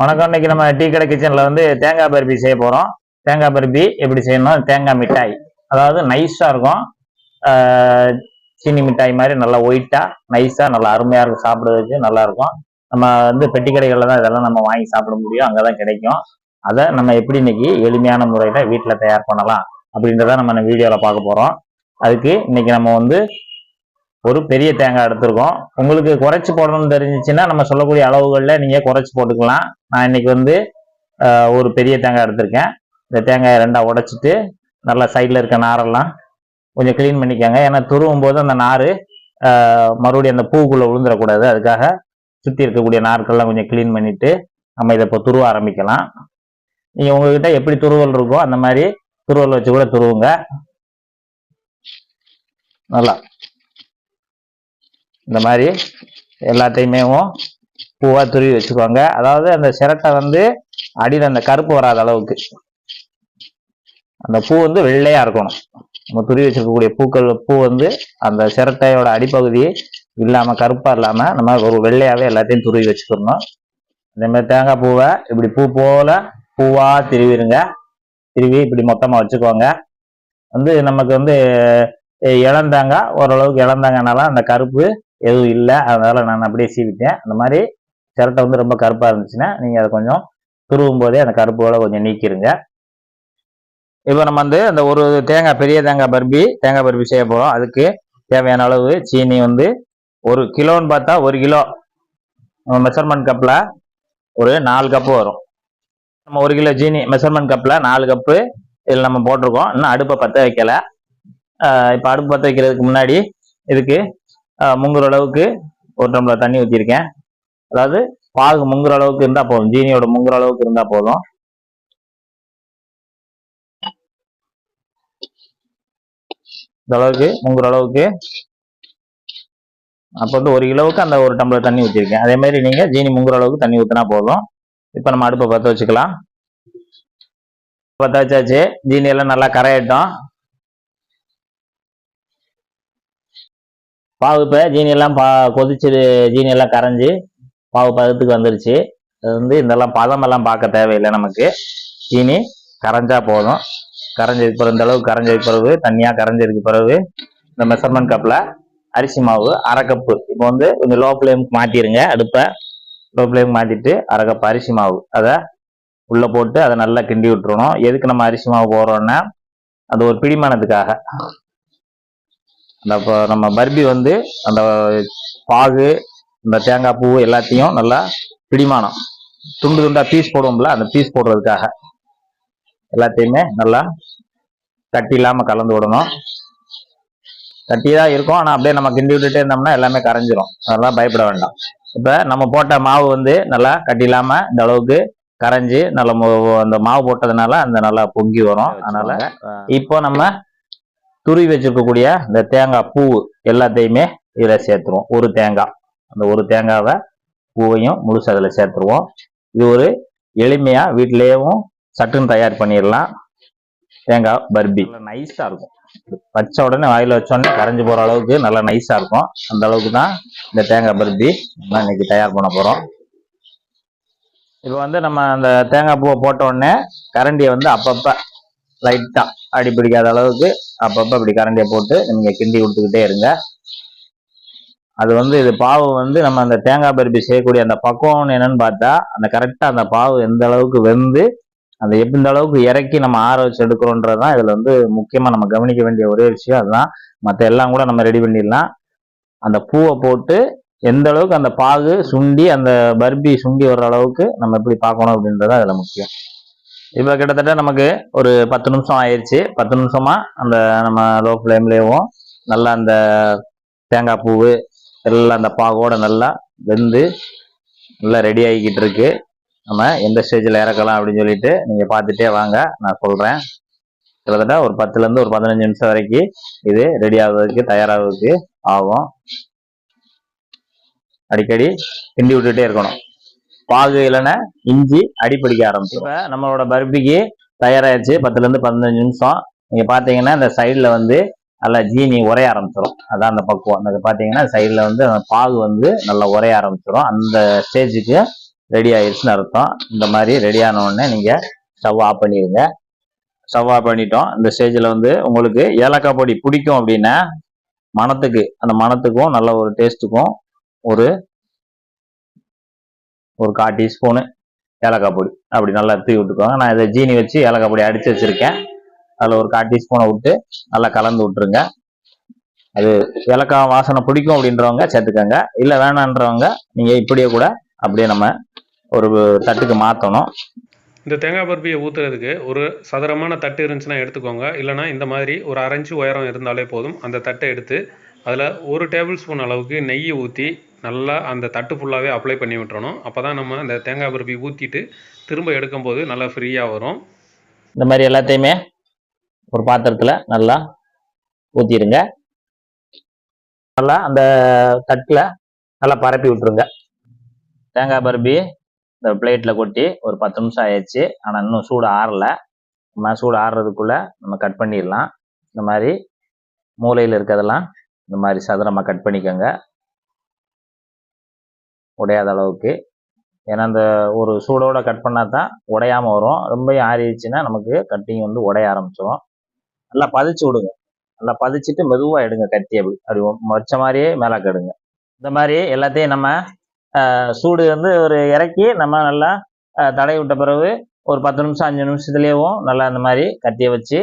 வணக்கம். இன்னைக்கு நம்ம டீ கடை கிச்சன்ல வந்து தேங்காய் பருப்பி செய்ய போறோம். தேங்காய் பருப்பி எப்படி செய்யணும் தேங்காய் மிட்டாய். அதாவது நைஸா இருக்கும். சீனி மிட்டாய் மாதிரி நல்லா ஒயிட்டா நைஸா நல்லா அருமையா இருக்கும். சாப்பிடுறதுக்கு நல்லா இருக்கும். நம்ம வந்து பெட்டி கடைகள்ல தான் இதெல்லாம் நம்ம வாங்கி சாப்பிட முடியும். அங்கதான் கிடைக்கும். அதை நம்ம எப்படி இன்னைக்கு எளிமையான முறையில வீட்டில் தயார் பண்ணலாம் அப்படின்றத நம்ம இந்த வீடியோல பார்க்க போறோம். அதுக்கு இன்னைக்கு நம்ம வந்து ஒரு பெரிய தேங்காய் எடுத்திருக்கோம். உங்களுக்கு குறைச்சி போடணும்னு தெரிஞ்சிச்சுன்னா நம்ம சொல்லக்கூடிய அளவுகளில் நீங்கள் குறைச்சி போட்டுக்கலாம். நான் இன்னைக்கு வந்து ஒரு பெரிய தேங்காய் எடுத்திருக்கேன். இந்த தேங்காயை ரெண்டாக உடைச்சிட்டு நல்லா சைடில் இருக்க நாரெல்லாம் கொஞ்சம் க்ளீன் பண்ணிக்கோங்க. ஏன்னா துருவும் போது அந்த நார் மறுபடியும் அந்த பூக்குள்ளே விழுந்துடக்கூடாது அதுக்காக சுற்றி இருக்கக்கூடிய நார்கள்லாம் கொஞ்சம் க்ளீன் பண்ணிவிட்டு நம்ம இதை இப்போ துருவ ஆரம்பிக்கலாம். நீங்கள் உங்ககிட்ட எப்படி துருவல் இருக்கோ அந்த மாதிரி துருவல் வச்சு கூட துருவுங்க. நல்லா. இந்த மாதிரி எல்லாத்தையுமே பூவாக துருவி வச்சுக்கோங்க. அதாவது அந்த சிரட்டை வந்து அடியில் அந்த கருப்பு வராத அளவுக்கு. அந்த பூ வந்து வெள்ளையாக இருக்கணும். நம்ம துருவி வச்சிருக்கக்கூடிய பூக்கள் பூ வந்து அந்த சிரட்டையோட அடிப்பகுதி இல்லாமல் கருப்பாக இல்லாமல் நம்ம ஒரு வெள்ளையாகவே எல்லாத்தையும் துருவி வச்சுக்கணும். அதே மாதிரி தேங்காய் பூவை இப்படி பூ போல பூவாக திருவிடுங்க. திருவி இப்படி மொத்தமாக வச்சுக்கோங்க. வந்து நமக்கு வந்து இளந்தாங்க ஓரளவுக்கு இளந்தாங்கனால அந்த கருப்பு எதுவும் இல்லை. அதனால நான் அப்படியே சீவிட்டேன். அந்த மாதிரி சிரட்டை வந்து ரொம்ப கருப்பாக இருந்துச்சுன்னா நீங்கள் அதை கொஞ்சம் துருவும் போதே அந்த கருப்போட கொஞ்சம் நீக்கிருங்க. இப்போ நம்ம வந்து அந்த ஒரு தேங்காய் பெரிய தேங்காய் பருப்பி தேங்காய் பருப்பி செய்ய போகிறோம் அதுக்கு தேவையான அளவு சீனி வந்து ஒரு கிலோன்னு பார்த்தா ஒரு கிலோ. மெஷர்மெண்ட் கப்பில் ஒரு நாலு கப்பு வரும். நம்ம ஒரு கிலோ சீனி மெஷர்மெண்ட் கப்பில் நாலு கப்பு இதில் நம்ம போட்டிருக்கோம். இன்னும் அடுப்பை பற்ற வைக்கலை. இப்போ அடுப்பு பற்ற வைக்கிறதுக்கு முன்னாடி இதுக்கு முங்குற அளவுக்கு ஒரு டம்ளர் தண்ணி ஊற்றிருக்கேன் அதாவது பாகு முங்குற அளவுக்கு இருந்தால் போதும். ஜீனியோட முங்குற அளவுக்கு இருந்தால் போதும். இந்த அளவுக்கு முங்குற அளவுக்கு. அப்போ வந்து ஒரு கிலோவுக்கு அந்த ஒரு டம்ளர் தண்ணி ஊற்றிருக்கேன் அதே மாதிரி நீங்கள் ஜீனி முங்குற அளவுக்கு தண்ணி ஊற்றினா போதும். இப்போ நம்ம அடுப்பை பற்ற வச்சுக்கலாம். பற்ற வச்சாச்சு. ஜீனி எல்லாம் நல்லா கரையட்டும். பாவு இப்போ ஜீனி எல்லாம் பா கொதிச்சு ஜீனி எல்லாம் கரைஞ்சி பாவு பதத்துக்கு வந்துருச்சு. அது வந்து இதெல்லாம் பதமெல்லாம் பார்க்க தேவையில்லை நமக்கு. ஜீனி கரைஞ்சா போதும். கரைஞ்சதுக்கு பிறகு இந்த அளவுக்கு கரைஞ்சதுக்கு பிறகு தனியாக கரைஞ்சதுக்கு பிறகு இந்த மெஷர்மெண்ட் கப்பில் அரிசி மாவு அரை கப்பு இப்போ வந்து கொஞ்சம் லோ ஃப்ளேமுக்கு மாற்றிடுங்க அடுப்பை. லோ ஃப்ளேமுக்கு மாற்றிட்டு அரை கப் அரிசி மாவு. அதை உள்ளே போட்டு அதை நல்லா கிண்டி விட்டுறணும். எதுக்கு நம்ம அரிசி மாவு போடுறோன்னா அது ஒரு பிடிமானத்துக்காக. அந்த நம்ம பர்பி வந்து அந்த பாகு இந்த தேங்காய் பூ எல்லாத்தையும் நல்லா பிடிமானம். துண்டு துண்டா பீஸ் போடுவோம்ல அந்த பீஸ் போடுறதுக்காக. எல்லாத்தையுமே நல்லா கட்டி இல்லாம கலந்து விடணும். கட்டி தான் இருக்கும் ஆனா அப்படியே நம்ம கிண்டி விட்டுட்டே இருந்தோம்னா எல்லாமே கரைஞ்சிரும். அதெல்லாம் பயப்பட வேண்டாம். இப்ப நம்ம போட்ட மாவு வந்து நல்லா கட்டி இல்லாம இந்த அளவுக்கு கரைஞ்சி நல்ல அந்த மாவு போட்டதுனால அந்த நல்லா பொங்கி வரும். அதனால இப்போ நம்ம துருவி வச்சிருக்கக்கூடிய இந்த தேங்காய் பூ எல்லாத்தையுமே இதில் சேர்த்துருவோம். ஒரு தேங்காய். அந்த ஒரு தேங்காவை பூவையும் முழுசு அதில் சேர்த்துருவோம். இது ஒரு எளிமையா வீட்டிலேயும் சட்டுன்னு தயார் பண்ணிடலாம். தேங்காய் பர்பி. நைஸா இருக்கும். வச்ச உடனே வாயில வச்ச உடனே கரைஞ்சு போற அளவுக்கு நல்லா நைஸா இருக்கும். அந்த அளவுக்கு தான் இந்த தேங்காய் பர்பி நம்ம இன்னைக்கு தயார் பண்ண போறோம். இப்போ வந்து நம்ம அந்த தேங்காய் பூவை போட்ட உடனே கரண்டியை வந்து அப்பப்ப லைட்டா அடி பிடிக்காத அளவுக்கு அப்பப்ப அப்படி கரண்டியை போட்டு நீங்க கிண்டி கொடுத்துக்கிட்டே இருங்க. அது வந்து இது பாவு வந்து நம்ம அந்த தேங்காய் பருப்பி செய்யக்கூடிய அந்த பக்குவம் என்னன்னு பார்த்தா அந்த கரெக்டா அந்த பாவு எந்த அளவுக்கு வெந்து அந்த எந்த அளவுக்கு இறக்கி நம்ம ஆற வச்சு எடுக்கிறோன்றதுதான் இதுல வந்து முக்கியமா நம்ம கவனிக்க வேண்டிய ஒரே விஷயம். அதுதான் மற்ற எல்லாம் கூட நம்ம ரெடி பண்ணிடலாம். அந்த பூவை போட்டு எந்த அளவுக்கு அந்த பாகு சுண்டி அந்த பர்பி சுண்டி வர்ற அளவுக்கு நம்ம எப்படி பார்க்கணும் அப்படின்றது அதுல முக்கியம். இப்போ கிட்டத்தட்ட நமக்கு ஒரு பத்து நிமிஷம் ஆயிடுச்சு பத்து நிமிஷமா அந்த நம்ம லோ ஃப்ளேம்லேயும் நல்லா அந்த தேங்காய் பூவு எல்லாம் அந்த பாகோட நல்லா வெந்து நல்லா ரெடி ஆகிக்கிட்டு இருக்கு. நம்ம எந்த ஸ்டேஜில் இறக்கலாம் அப்படின்னு சொல்லிட்டு நீங்கள் பார்த்துட்டே வாங்க. நான் சொல்கிறேன் கிட்டத்தட்ட ஒரு பத்துலேருந்து ஒரு பதினஞ்சு நிமிஷம் வரைக்கும் இது ரெடி ஆகுறதுக்கு தயாராகிறதுக்கு ஆகும். அடிக்கடி கிண்டி விட்டுட்டே இருக்கணும். பாகு இல்லைன்னா இஞ்சி அடிப்பிடிக்க ஆரம்பிச்சிடும் இப்போ நம்மளோட பர்பிக்கு தயாராகிடுச்சு பத்துலேருந்து பதினஞ்சு நிமிஷம். நீங்கள் பார்த்தீங்கன்னா இந்த சைடில் வந்து நல்லா ஜீனி உரைய ஆரம்பிச்சிடும் அதான் அந்த பக்குவம். அந்த பார்த்தீங்கன்னா சைடில் வந்து அந்த பாகு வந்து நல்லா உரைய ஆரம்பிச்சிடும் அந்த ஸ்டேஜுக்கு ரெடி ஆயிடுச்சுன்னு அர்த்தம். இந்த மாதிரி ரெடி ஆன உடனே நீங்கள் ஸ்டவ் ஆஃப் பண்ணிடுங்க. ஸ்டவ் ஆஃப் பண்ணிட்டோம். இந்த ஸ்டேஜில் வந்து உங்களுக்கு ஏலக்காய் பொடி பிடிக்கும் அப்படின்னா மணத்துக்கு அந்த மணத்துக்கும் நல்ல ஒரு டேஸ்ட்டுக்கும் ஒரு ஒரு கால் டீஸ்பூனு ஏலக்காய் பொடி. அப்படி நல்லா தூவி விட்டுக்கோங்க. நான் இதை ஜீனி வச்சு ஏலக்காய் பொடி அடித்து வச்சுருக்கேன். அதில் ஒரு கால் டீஸ்பூனை விட்டு நல்லா கலந்து விட்டுருங்க. அது ஏலக்காய் வாசனை பிடிக்கும் அப்படின்றவங்க சேர்த்துக்கோங்க. இல்லை வேணான்றவங்க நீங்கள் இப்படியே கூட அப்படியே நம்ம ஒரு தட்டுக்கு மாற்றணும். இந்த தேங்காய் பருப்பியை ஊற்றுறதுக்கு ஒரு சதுரமான தட்டு இருந்துச்சுன்னா எடுத்துக்கோங்க. இல்லைனா இந்த மாதிரி ஒரு அரைஞ்சு உயரம் இருந்தாலே போதும். அந்த தட்டை எடுத்து அதில் ஒரு டேபிள் ஸ்பூன் அளவுக்கு நெய் ஊற்றி நல்லா அந்த தட்டு ஃபுல்லாகவே அப்ளை பண்ணி விட்டுறணும். அப்போ தான் நம்ம அந்த தேங்காய் பருப்பி ஊற்றிட்டு திரும்ப எடுக்கும்போது நல்லா ஃப்ரீயாக வரும். இந்த மாதிரி எல்லாத்தையுமே ஒரு பாத்திரத்தில் நல்லா ஊற்றிடுங்க நல்லா அந்த தட்டில் நல்லா பரப்பி விட்டுருங்க. தேங்காய் பருப்பி இந்த பிளேட்டில் கொட்டி ஒரு பத்து நிமிஷம் ஆயிடுச்சு. ஆனால் இன்னும் சூடு ஆறலை. நம்ம சூடு ஆறுறதுக்குள்ளே நம்ம கட் பண்ணிடலாம். இந்த மாதிரி மூலையில் இருக்கிறதெல்லாம் இந்த மாதிரி சதுரமாக கட் பண்ணிக்கோங்க. உடையாத அளவுக்கு. ஏன்னா அந்த ஒரு சூடோட கட் பண்ணால் தான் உடையாமல் வரும். ரொம்ப ஆறிடுச்சுன்னா நமக்கு கட்டிங் வந்து உடைய ஆரம்பிச்சிடும் நல்லா பதிச்சு விடுங்க. நல்லா பதிச்சுட்டு மெதுவாக எடுங்க கத்தி அப்படி அப்படி வச்ச மாதிரியே மேலே கெடுங்க இந்த மாதிரி எல்லாத்தையும் நம்ம சூடு வந்து ஒரு இறக்கி நம்ம நல்லா தடை விட்ட பிறகு ஒரு பத்து நிமிஷம் அஞ்சு நிமிஷத்துலேயும் நல்லா இந்த மாதிரி கத்தியை வச்சு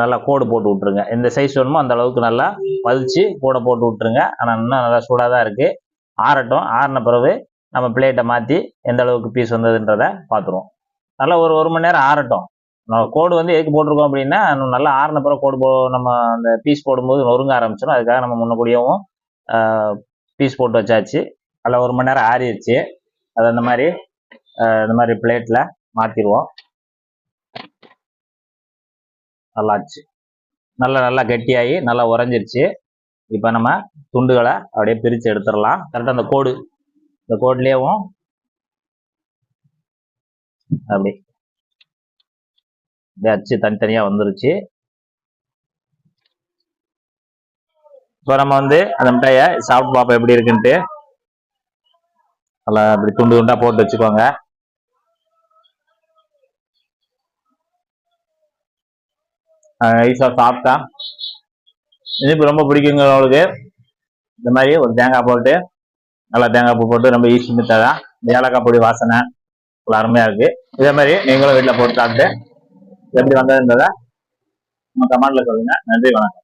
நல்லா கோடு போட்டு விட்ருங்க எந்த சைஸ் வேணுமோ அந்த அளவுக்கு நல்லா பதிச்சு கோடை போட்டு விட்ருங்க ஆனால் இன்னும் நல்லா சூடாக தான் இருக்குது ஆறட்டும். ஆறின பிறகு நம்ம பிளேட்டை மாற்றி எந்த அளவுக்கு பீஸ் வந்ததுன்றதை பார்த்துருவோம். நல்லா ஒரு ஒரு மணி நேரம் ஆறட்டும். நம்ம கோடு வந்து எதுக்கு போட்டிருக்கோம் அப்படின்னா இன்னும் நல்லா ஆறின பிறகு கோடு போ நம்ம அந்த பீஸ் போடும்போது நொறுங்க ஆரம்பிச்சிடும் அதுக்காக நம்ம முன்னக்கூடியவும் பீஸ் போட்டு வச்சாச்சு. அதில் ஒரு மணி நேரம் ஆறிடுச்சு அதை அந்த மாதிரி இந்த மாதிரி பிளேட்டில் மாற்றிடுவோம் நல்லாச்சு. நல்லா நல்லா கெட்டியாகி நல்லா உறைஞ்சிருச்சு. இப்போ நம்ம துண்டுகளை அப்படியே பிரித்து எடுத்துடலாம். கரெக்டாக அந்த கோடு இந்த கோட்லேயும் அப்படி அப்படியே அச்சு தனித்தனியாக வந்துருச்சு. இப்போ நம்ம வந்து அந்த மிட்டாயை சாப்பிட்டு பார்ப்போம் எப்படி இருக்குன்ட்டு. நல்லா அப்படி துண்டு துண்டா போட்டு வச்சுக்கோங்க. ஐஸாக சாப்பிட்டா இனிப்பு ரொம்ப பிடிக்குங்க அவளுக்கு. இந்த மாதிரி ஒரு தேங்காய் போட்டு நல்லா தேங்காய் பூ போட்டு ரொம்ப ஈஸி மித்தாதா ஏலக்காய் பொடி வாசனை நல்லா அருமையாக இருக்கு. இதே மாதிரி நீங்களும் வீட்டில் போட்டு சாப்பிட்டு எப்படி வந்ததுன்றதை நம்ம கமெண்ட்ல சொல்லுங்க. நன்றி வணக்கம்.